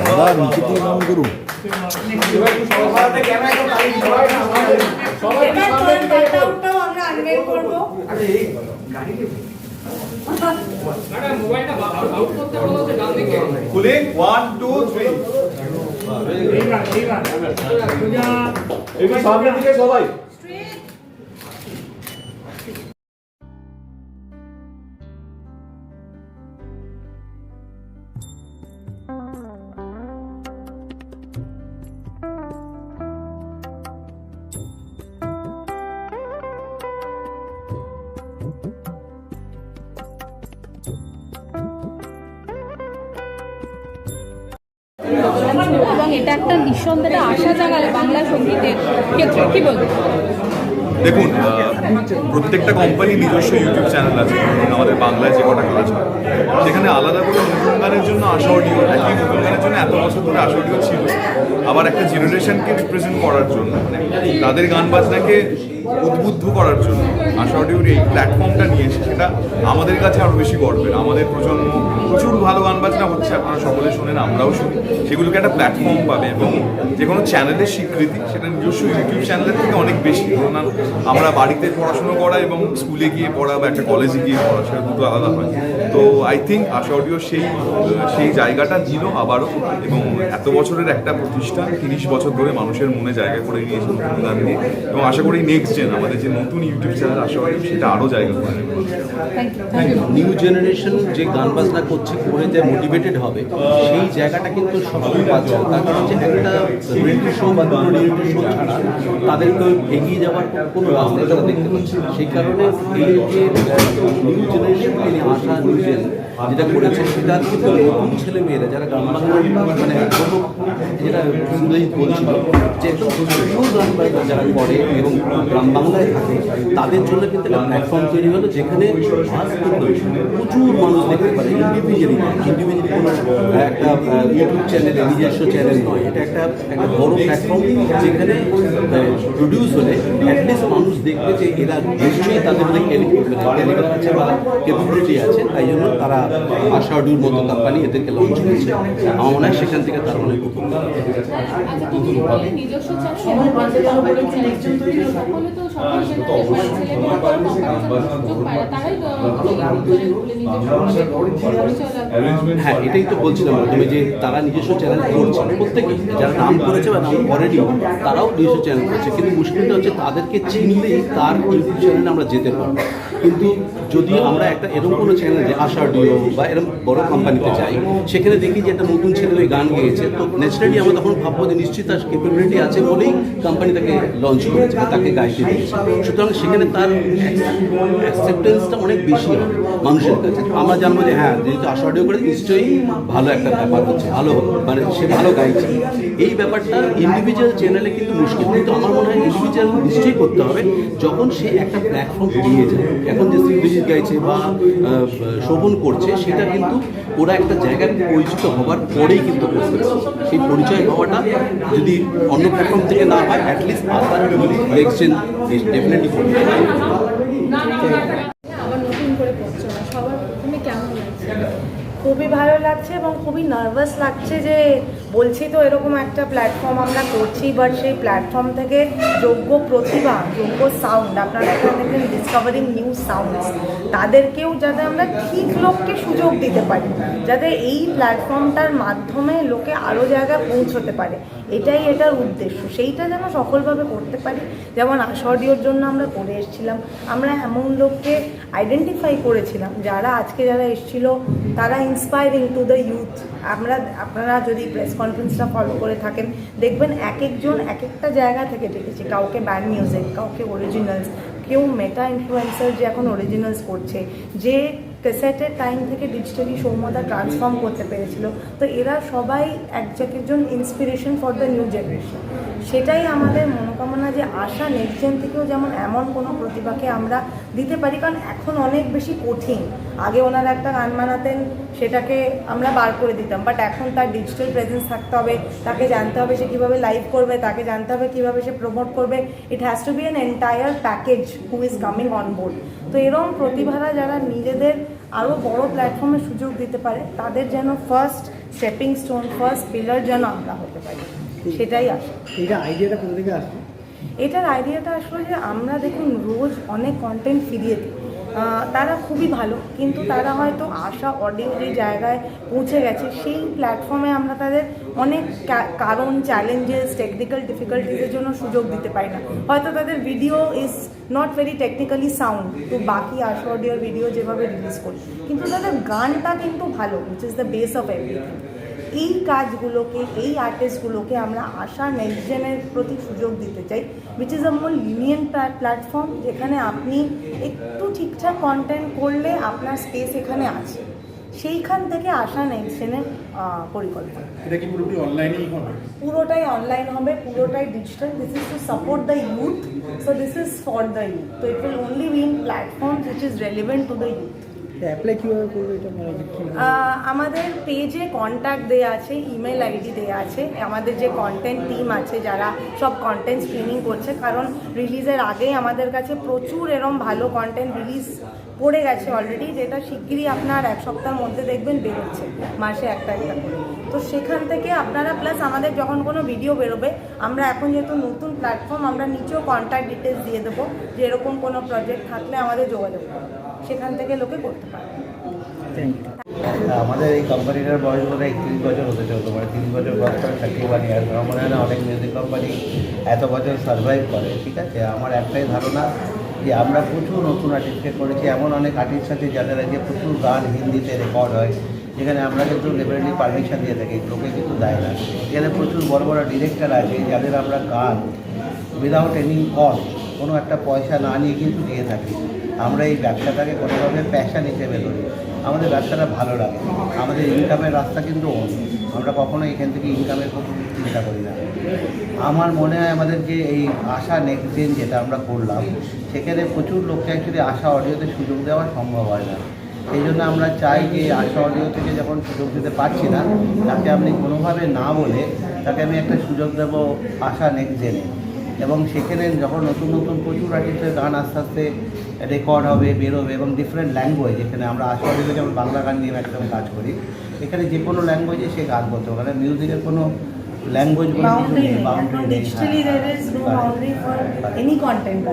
দাদা নিচে থেকে নাম করুন খুলে ওয়ান টু থ্রি সবাই এবং এটা একটা নিঃসন্দেহে আশা জাগালে বাংলা সঙ্গীতের ক্ষেত্রে। কি বলব? দেখুন প্রত্যেকটা কোম্পানি নিজস্ব ইউটিউব চ্যানেল আছে আমাদের বাংলায় যে কটা কাজ হয়, সেখানে আলাদা করে নতুন গানের জন্য আশা অডিও একই নতুন গানের জন্য এত বছর ধরে আশা অডিও ছিল। আবার একটা জেনারেশনকে রিপ্রেজেন্ট করার জন্য, তাদের গান বাজনাকে উদ্বুদ্ধ করার জন্য আশা অডিওর এই প্ল্যাটফর্মটা নিয়েছে সেটা আমাদের কাছে আরও বেশি গর্বের। আমাদের প্রজন্ম প্রচুর ভালো গান বাজনা হচ্ছে, আপনারা সকলে শোনেন, আমরাও শুনি। সেগুলোকে একটা প্ল্যাটফর্ম পাবে এবং যে কোনো চ্যানেলের স্বীকৃতি, সেটা নিজস্ব ইউটিউব চ্যানেলের থেকে অনেক বেশি। ধরুন আমরা বাড়িতে পড়াশুনো করা এবং স্কুলে গিয়ে পড়া বা একটা কলেজে গিয়ে পড়া, সেটা দুটো আলাদা হয়। তো আই থিঙ্ক আশা অডিও সেই সেই জায়গাটা দিল আবারও এবং এত বছরের একটা প্রতিষ্ঠান তিরিশ বছর ধরে মানুষের মনে জায়গা করে নিয়েছে নতুন গান দিয়ে এবং আশা করি নেক্সট জেন আমাদের যে নতুন ইউটিউব চ্যানেল আশা অডিও সেটা আরও জায়গা করে নেবে thank you thank you new generation যে গান বাজনা করছে করে যে মোটিভেটেড হবে সেই জায়গাটা কিন্তু সকলে পাচ্ছে তার কারণ হচ্ছে একটা রিয়েলিটি শো বা দুটো রিয়েলিটি শো ছাড়া তাদেরকে এগিয়ে যাওয়ার কোনো রাস্তা তারা দেখতে পাচ্ছে সেই কারণে এই যে নিউ জেনারেশন তিনি আশা নিউজেন যেটা করেছে সেটা কিন্তু নতুন ছেলে মেয়েরা যারা মানে যেটা সুন্দরী বলছিল, যে একদম গান বাজনা যারা করে এবং গ্রাম বাংলায় থাকে, তাদের জন্য কিন্তু একটা প্ল্যাটফর্ম তৈরি হলো যেখানে প্রচুর মানুষ দেখতে পারে ইন্ডিভিজুয়ালি ইন্ডিভিজুয়ালি একটা ইউটিউব চ্যানেলে নিজস্ব চ্যানেল নয়, এটা একটা একটা বড় প্ল্যাটফর্ম যেখানে প্রডিউস হলে অ্যাটলিস্ট মানুষ দেখবে যে এরা নিশ্চয়ই তাদের মধ্যে ক্যালিবার আছে বা ক্যাপাবিলিটি আছে, তাই জন্য তারা আশা অডিওর মতো কোম্পানি এদেরকে লঞ্চ করেছে। আমার মনে হয় সেখান থেকে তার অনেক। হ্যাঁ এটাই তো বলছিলাম তুমি যে তারা নিজস্ব চ্যানেল করছে। প্রত্যেকেই যারা নাম করেছে বা নাম করেনি, তারাও নিজস্ব চ্যানেল করছে। কিন্তু মুশকিলটা হচ্ছে তাদেরকে চিনলেই তার চ্যানেলে আমরা যেতে পারব। কিন্তু যদি আমরা একটা এরকম কোনো চ্যানেল আশা ডিও বা এরকম বড় কোম্পানিতে যাই, সেখানে দেখি যে একটা নতুন ছেলে ওই গান গেয়েছে। তো ন্যাচারালি আমরা তখন ভাববো যে নিশ্চয়ই তার ক্যাপাবিলিটি আছে বলেই কোম্পানি তাকে লঞ্চ করেছে বা তাকে গাইতে দিয়েছে। সুতরাং সেখানে তার অ্যাকসেপ্টেন্সটা অনেক বেশি হবে মানুষের কাছে। আমরা জানব যে হ্যাঁ যেহেতু আশা অডিও করে নিশ্চয়ই ভালো একটা ব্যাপার হচ্ছে, ভালো মানে সে ভালো গাইছে। এই ব্যাপারটা ইন্ডিভিজুয়াল চ্যানেলে কিন্তু মুশকিল। কিন্তু আমার মনে হয় ইন্ডিভিজুয়াল নিশ্চয়ই করতে হবে। যখন সে একটা প্ল্যাটফর্ম দিয়ে যায় এখন যে সিঙ্গিজিৎ গাইছে বা শোভন করছে, সেটা কিন্তু ওরা একটা জায়গায় পরিচিত হবার পরেই কিন্তু করতে সেই পরিচয় হওয়াটা যদি অন্য প্ল্যাটফর্ম থেকে না হয় অ্যাটলিস্ট নেক্সট জেন ডেফিনেটলি খুবই ভালো লাগছে এবং খুবই নার্ভাস লাগছে যে বলছি তো এরকম একটা প্ল্যাটফর্ম আমরা করছি বাট সেই প্ল্যাটফর্ম থেকে যোগ্য প্রতিভা, যোগ্য সাউন্ড আপনারা এখানে দেখবেন ডিসকভারিং নিউ সাউন্ডস তাদেরকেও যাতে আমরা ঠিক লোককে সুযোগ দিতে পারি, যাতে এই প্ল্যাটফর্মটার মাধ্যমে লোকে আরও জায়গায় পৌঁছতে পারে। এটাই এটার উদ্দেশ্য। সেইটা যেন সফলভাবে করতে পারি। যেমন আশডিওর জন্য আমরা করে এসেছিলাম। আমরা এমন লোককে আইডেন্টিফাই করেছিলাম, যারা আজকে যারা এসেছিল, তারা ইন্সপায়ারিং টু দ্য ইউথ আমরা, আপনারা যদি প্রেস কনফারেন্সটা ফলো করে থাকেন, দেখবেন এক একজন এক একটা জায়গা থেকে ডেকেছি কাউকে ব্যান্ড মিউজিক কাউকে অরিজিনালস কেউ মেটা ইনফ্লুয়েন্সার যে এখন অরিজিনালস করছে, যে ক্যাসেটের টাইম থেকে ডিজিটালি সৌমদা ট্রান্সফর্ম করতে পেরেছিল। তো এরা সবাই এক একজন inspiration for the new generation সেটাই আমাদের মনোকামনা যে আশা নেক্সট জেন থেকেও যেমন এমন কোনো প্রতিভাকে আমরা দিতে পারি, কারণ এখন অনেক বেশি কঠিন। আগে ওনারা একটা গান বানাতেন, সেটাকে আমরা বার করে দিতাম। বাট এখন তার ডিজিটাল প্রেজেন্স থাকতে হবে, তাকে জানতে হবে সে কীভাবে লাইভ করবে, তাকে জানতে হবে কীভাবে সে প্রমোট করবে। It has to be an entire package who is coming on board তো এরকম প্রতিভারা যারা নিজেদের আরও বড় প্ল্যাটফর্মে সুযোগ দিতে পারে তাদের যেন first stepping stone first pillar যেন আমরা হতে পারি। সেটাই আসে এটা আইডিয়াটা কোথা থেকে আসবে এটার আইডিয়াটা আসলে যে আমরা দেখুন রোজ অনেক কন্টেন্ট ফিরিয়ে দিই। তারা খুবই ভালো, কিন্তু তারা হয়তো আশা অডিও যে জায়গায় পৌঁছে গেছে, সেই প্ল্যাটফর্মে আমরা তাদের অনেক কারণ চ্যালেঞ্জেস টেকনিক্যাল ডিফিকাল্টিজের জন্য সুযোগ দিতে পারি না। হয়তো তাদের video is not very technically sound তো বাকি আশা অডিওর ভিডিও যেভাবে রিলিজ করি। কিন্তু তাদের গানটা কিন্তু ভালো which is the base of everything এই কাজগুলোকে এই আর্টিস্টগুলোকে আমরা আশা নেক্সট জেনের প্রতি সুযোগ দিতে চাই which is a more lenient platform যেখানে আপনি একটু ঠিকঠাক কন্টেন্ট করলে আপনার স্পেস এখানে আছে। সেইখান থেকে আসা নেক্সট জেনের পরিকল্পনা। এটা কি পুরোপুরি অনলাইনেই হবে? পুরোটাই অনলাইন হবে পুরোটাই digital this is to support the youth so this is for the youth তো it will only be in platform which is relevant to the youth আমাদের পেজে কন্ট্যাক্ট দেওয়া আছে ইমেল আইডি দেওয়া আছে। আমাদের যে কন্টেন্ট টিম আছে, যারা সব কন্টেন্ট স্ক্রিনিং করছে, কারণ রিলিজের আগেই আমাদের কাছে প্রচুর এরম ভালো কন্টেন্ট রিলিজ পড়ে গেছে অলরেডি যেটা শিগগিরই আপনার এক সপ্তাহের মধ্যে দেখবেন বেরোচ্ছে, মাসে একটা একটা তো সেখান থেকে আপনারা প্লাস আমাদের যখন কোনো ভিডিও বেরোবে, আমরা এখন যেহেতু নতুন প্ল্যাটফর্ম আমরা নিচেও কন্ট্যাক্ট ডিটেলস দিয়ে দেবো যে এরকম কোনো প্রজেক্ট থাকলে আমাদের যোগাযোগ করবে। সেখান থেকে লোকে করতে পারে। আমাদের এই কোম্পানিটার বয়স বোধ হয় একত্রিশ বছর হতে চলতো মানে তিরিশ বছর ক্রস করে থার্টি ওয়ান ইয়ার আমার মনে হয় না অনেক মিউজিক কোম্পানি এত বছর সার্ভাইভ করে ঠিক আছে? আমার একটাই ধারণা যে আমরা প্রচুর নতুন আর্টিস্টকে করেছি। এমন অনেক আর্টিস্ট আছে যাদের আজকে প্রচুর গান হিন্দিতে রেকর্ড হয় যেখানে আমরা কিন্তু লিবারেলি পারমিশন দিয়ে থাকি লোকে কিন্তু দেয় না। এখানে প্রচুর বড় বড় ডিরেক্টর আছে যাদের আমরা গান উইদাউট এনি কস্ট কোনো একটা পয়সা না নিয়ে কিন্তু দিয়ে থাকি। আমরা এই ব্যবসাটাকে কোনোভাবে প্যাশন হিসেবে ধরি। আমাদের ব্যবসাটা ভালো লাগে। আমাদের ইনকামের রাস্তা কিন্তু অন্য। আমরা কখনো এখান থেকে ইনকামের কথা চিন্তা করি না। আমার মনে হয় আমাদের যে এই আশা নেক্সট দিন যেটা আমরা করলাম, সেখানে প্রচুর লোককে অ্যাকচুয়ালি আশা অডিওতে সুযোগ দেওয়া সম্ভব হয় না। সেই জন্য আমরা চাই যে আশা অডিও থেকে যখন সুযোগ দিতে পারছি না, তাকে আপনি কোনোভাবে না বলে তাকে আমি একটা সুযোগ দেবো আশা নেক্সট জেনে এবং সেখানে যখন নতুন নতুন প্রচুর আর্টিস্টের গান আস্তে আস্তে রেকর্ড হবে বেরোবে এবং ডিফারেন্ট ল্যাঙ্গুয়েজ এখানে আমরা আশা দিলে যেমন বাংলা গান নিয়ে একদম কাজ করি। এখানে যে কোনো ল্যাঙ্গুয়েজে সে গান করতে পারে মিউজিকের কোনো ল্যাঙ্গুয়েজ এনি কন্টেন্ট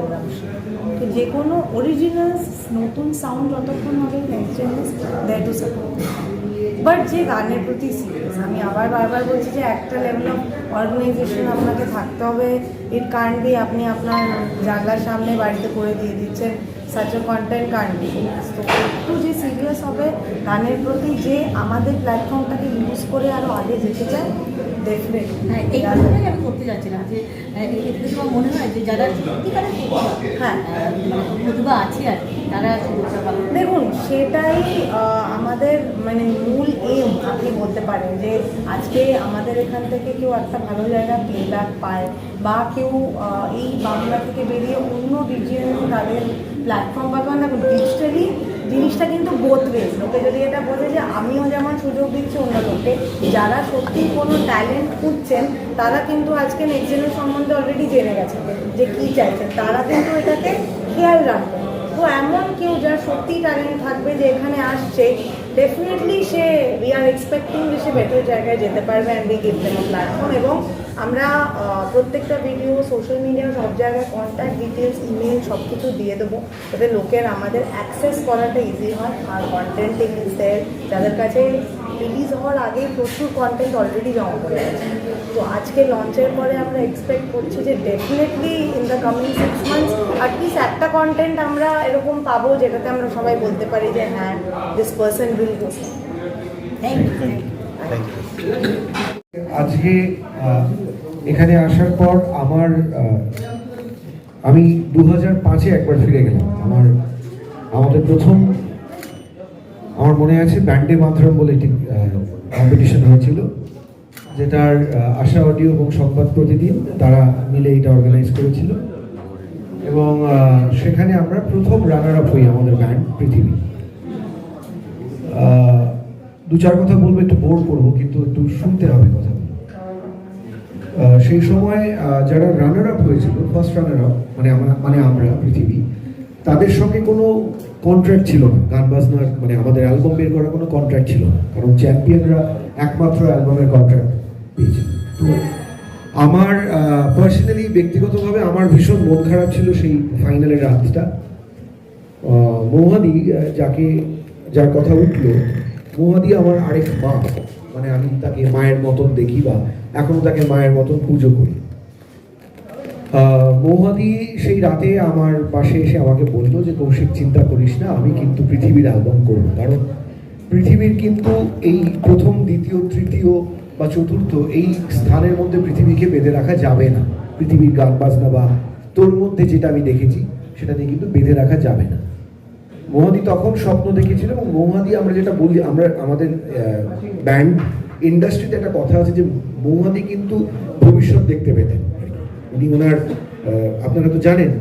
তো যে কোনো অরিজিনাল নতুন সাউন্ড যতক্ষণ হবে next gen to support but যে গানের প্রতি সিরিয়াস আমি আবার বারবার বলছি যে একটা লেভেল অফ অর্গানাইজেশন আপনাকে থাকতে হবে। ইট কান্ট বি আপনি আপনার জানলার সামনে বাড়িতে করে দিয়ে দিচ্ছেন। সাচ কন্টেন্ট কান্ট বি তো একটু যে সিরিয়াস হবে, গানের প্রতি যে আমাদের প্ল্যাটফর্মটাকে ইউজ করে আরও আগে যেতে চায় হ্যাঁ এই কথাটাই আমি করতে যাচ্ছিলাম যে এতে তোমার মনে হয় যে যারা সত্যিকারের হ্যাঁ। মানে প্রতিভা আছে আর তারা দেখুন সেটাই আমাদের মানে মূল এম আপনি বলতে পারেন যে আজকে আমাদের এখান থেকে কেউ একটা ভালো জায়গা প্লেব্যাক পায় বা কেউ এই বাংলা থেকে বেরিয়ে অন্য রিজিয়নে তাদের প্ল্যাটফর্ম বা কারণ দেখুন ডিজিটালি জিনিসটা কিন্তু ওয়েজ লোকে যদি এটা বোঝে যে আমিও যেমন সুযোগ দিচ্ছি, অন্য লোককে। যারা সত্যি কোনো ট্যালেন্ট খুঁজছেন, তারা কিন্তু আজকে নেক্সট সম্বন্ধে অলরেডি জেনে গেছে যে কী চাইছেন। তারা কিন্তু এটাকে খেয়াল রাখবেন তো এমন কেউ যার সত্যি ট্যালেন্ট থাকবে যে এখানে আসছে ডেফিনেটলি সে উই আর এক্সপেক্টিং যে সে বেটার জায়গায় যেতে পারবে and we give them platform এবং আমরা প্রত্যেকটা ভিডিও সোশ্যাল মিডিয়া সব জায়গায় কন্ট্যাক্ট ডিটেলস ইমেল সব কিছু দিয়ে দেবো। যাতে লোকের আমাদের অ্যাক্সেস করাটা ইজি হয় আর কন্টেন্ট দেয় যাদের কাছে রিলিজ হওয়ার আগেই প্রচুর কন্টেন্ট অলরেডি জমা পড়ে গেছে। তো আজকে লঞ্চের পরে আমরা এক্সপেক্ট করছি যে definitely in the coming six months at least একটা কন্টেন্ট আমরা এরকম পাবো যেটাতে আমরা সবাই বলতে পারি যে হ্যাঁ this person will go thank you আজকে এখানে আসার পর আমার আমি দু হাজার পাঁচে একবার ফিরে গেলাম। আমার আমাদের প্রথম আমার মনে আছে ব্যান্ডে মাতরম বলে একটি কম্পিটিশন হয়েছিল যেটার আশা অডিও এবং সংবাদ প্রতিদিন তারা মিলে এটা অর্গানাইজ করেছিল। এবং সেখানে আমরা প্রথম রানার আপ হই আমাদের ব্যান্ড পৃথিবী। দু চার কথা বলব একটু বোর করব কিন্তু একটু শুনতে হবে আহ, সেই সময় যারা রানার আপ হয়েছিল ফার্স্ট রানার আপ মানে আমরা মানে আমরা পৃথিবী তাদের সঙ্গে কোনো কন্ট্রাক্ট ছিল না। গান বাজনার মানে আমাদের অ্যালবাম বের করার কোনো কন্ট্রাক্ট ছিল না। কারণ চ্যাম্পিয়নরা একমাত্র অ্যালবামের কন্ট্রাক্ট পেয়েছে তো আমার পার্সোনালি ব্যক্তিগতভাবে আমার ভীষণ মন খারাপ ছিল সেই ফাইনালের রাতটা। আহ, যাকে যার কথা উঠল মৌহাদি আমার আরেক মা মানে আমি তাকে মায়ের মতন দেখি বা এখনও তাকে মায়ের মতন পুজো করি। মৌহাদি সেই রাতে আমার পাশে এসে আমাকে বলল যে, কৌশিক, চিন্তা করিস না, আমি কিন্তু পৃথিবীর অ্যালবাম করব। কারণ পৃথিবীর কিন্তু এই প্রথম, দ্বিতীয়, তৃতীয় বা চতুর্থ এই স্থানের মধ্যে পৃথিবীকে বেঁধে রাখা যাবে না। পৃথিবীর গান বাজনা বা তোর মধ্যে যেটা আমি দেখেছি সেটাতে কিন্তু বেঁধে রাখা যাবে না। মৌহাদি তখন স্বপ্ন দেখেছিল এবং মৌহাদি, আমরা যেটা বলি, আমরা আমাদের ব্যান্ড ইন্ডাস্ট্রিতে একটা কথা আছে যে মৌহাদি কিন্তু ভবিষ্যৎ দেখতে পেতেন উনি ওনার আপনারা তো জানেন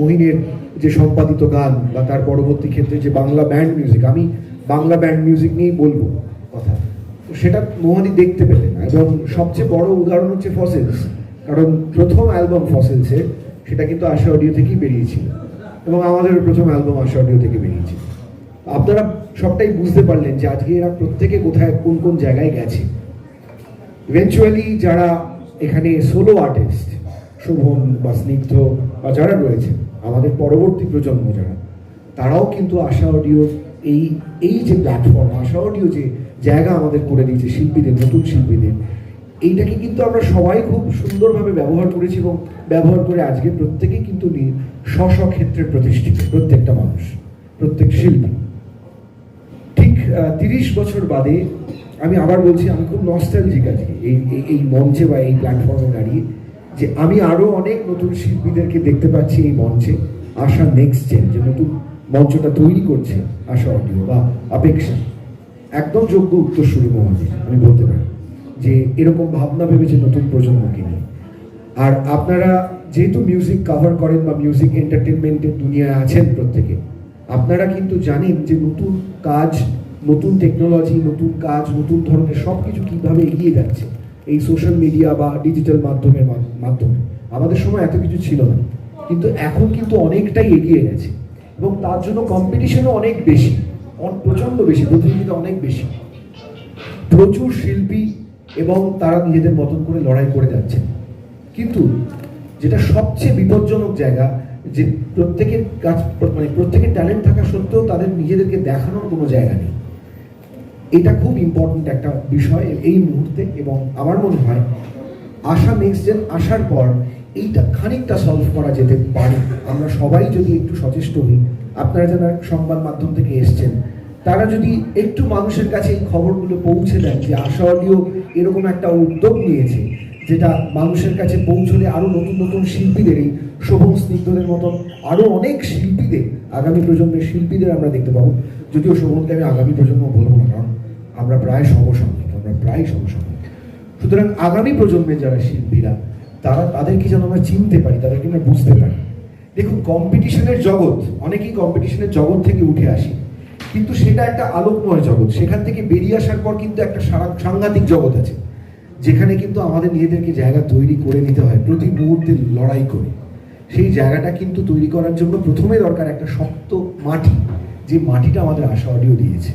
মহিনের যে সম্পাদিত গান বা তার পরবর্তী ক্ষেত্রে যে বাংলা ব্যান্ড মিউজিক আমি বাংলা ব্যান্ড মিউজিক নিয়েই বলব কথা। তো সেটা মৌহাদি দেখতে পেতেন। এবং সবচেয়ে বড় উদাহরণ হচ্ছে ফসেলস কারণ প্রথম অ্যালবাম ফসেলসের সেটা কিন্তু আশা অডিও থেকেই বেরিয়েছিল। এবং আমাদের প্রথম অ্যালবাম আশা অডিও থেকে বেরিয়েছে। আপনারা সবটাই বুঝতে পারলেন যে আজকে এরা প্রত্যেকে কোথায়, কোন কোন জায়গায় গেছে। ইভেনচুয়ালি যারা এখানে সোলো আর্টিস্ট শোভন বা স্নিগ্ধ বা যারা রয়েছে, আমাদের পরবর্তী প্রজন্ম যারা, তারাও কিন্তু আশা অডিও এই এই যে প্ল্যাটফর্ম আশা অডিও যে জায়গা আমাদের করে দিয়েছে শিল্পীদের, নতুন শিল্পীদের, এইটাকে কিন্তু আমরা সবাই খুব সুন্দরভাবে ব্যবহার করেছি এবং ব্যবহার করে আজকে প্রত্যেকে কিন্তু স্ব ক্ষেত্রে প্রতিষ্ঠিত প্রত্যেকটা মানুষ, প্রত্যেক শিল্পী। ঠিক তিরিশ বছর বাদে আমি আবার বলছি, আমি খুব নস্টালজিক আজকে এই, এই- মঞ্চে বা এই প্ল্যাটফর্মে দাঁড়িয়ে, যে আমি আরও অনেক নতুন শিল্পীদেরকে দেখতে পাচ্ছি এই মঞ্চে, আশা নেক্সট জেন যে নতুন মঞ্চটা তৈরি করছে আশা অডিও বা অপেক্ষা। একদম যোগ্য উত্তরসূরি মহাজি আমি বলতে পারি, যে এরকম ভাবনা ভেবেছে নতুন প্রজন্মকে নিয়ে। আর আপনারা যেহেতু মিউজিক কভার করেন বা মিউজিক এন্টারটেনমেন্টের দুনিয়ায় আছেন প্রত্যেকে, আপনারা কিন্তু জানেন যে নতুন কাজ, নতুন টেকনোলজি নতুন কাজ, নতুন ধরনের সব কিছু কীভাবে এগিয়ে যাচ্ছে এই সোশ্যাল মিডিয়া বা ডিজিটাল মাধ্যমের মাধ্যমে। আমাদের সময় এত কিছু ছিল না, কিন্তু এখন কিন্তু অনেকটাই এগিয়ে গেছে এবং তার জন্য কম্পিটিশনও অনেক বেশি প্রচণ্ড বেশি, প্রতিযোগিতা অনেক বেশি। প্রচুর শিল্পী এবং তারা নিজেদের মতন করে লড়াই করে যাচ্ছেন। কিন্তু যেটা সবচেয়ে বিপজ্জনক জায়গা, যে প্রত্যেকের কাজ মানে প্রত্যেকের ট্যালেন্ট থাকা সত্ত্বেও তাদের নিজেদেরকে দেখানোর কোনো জায়গা নেই। এটা খুব ইম্পর্ট্যান্ট একটা বিষয় এই মুহূর্তে এবং আমার মনে হয় আশা নেক্সট জেন আসার পর এইটা খানিকটা সলভ করা যেতে পারে। আমরা সবাই যদি একটু সচেষ্ট হই, আপনারা যারা সংবাদ মাধ্যম থেকে এসছেন, তারা যদি একটু মানুষের কাছে এই খবরগুলো পৌঁছে দেন যে আশা অডিও এরকম একটা উদ্যোগ নিয়েছে যেটা মানুষের কাছে পৌঁছলে আরও নতুন নতুন শিল্পীদের, এই শোভন স্নিগ্ধদের মতন আরও অনেক শিল্পীদের, আগামী প্রজন্মের শিল্পীদের আমরা দেখতে পাবো। যদিও শোভনকে আমি আগামী প্রজন্ম বলব না, কারণ আমরা প্রায় সমসাময়িক, আমরা প্রায় সমসাময়িক। সুতরাং আগামী প্রজন্মের যারা শিল্পীরা, তারা তাদেরকে যেন আমরা চিনতে পারি তাদেরকে আমরা বুঝতে পারি? দেখুন কম্পিটিশনের জগৎ, অনেকেই কম্পিটিশনের জগৎ থেকে উঠে আসি। কিন্তু সেটা একটা আলোকময় জগৎ, সেখান থেকে বেরিয়ে আসার পর কিন্তু একটা সাংঘাতিক জগৎ আছে। যেখানে কিন্তু আমাদের নিজেদেরকে জায়গা তৈরি করে নিতে হয়, প্রতি মুহূর্তে লড়াই করে। সেই জায়গাটা কিন্তু তৈরি করার জন্য প্রথমে দরকার একটা শক্ত মাটি, যে মাটিটা আমাদের আশা অডিও দিয়েছে।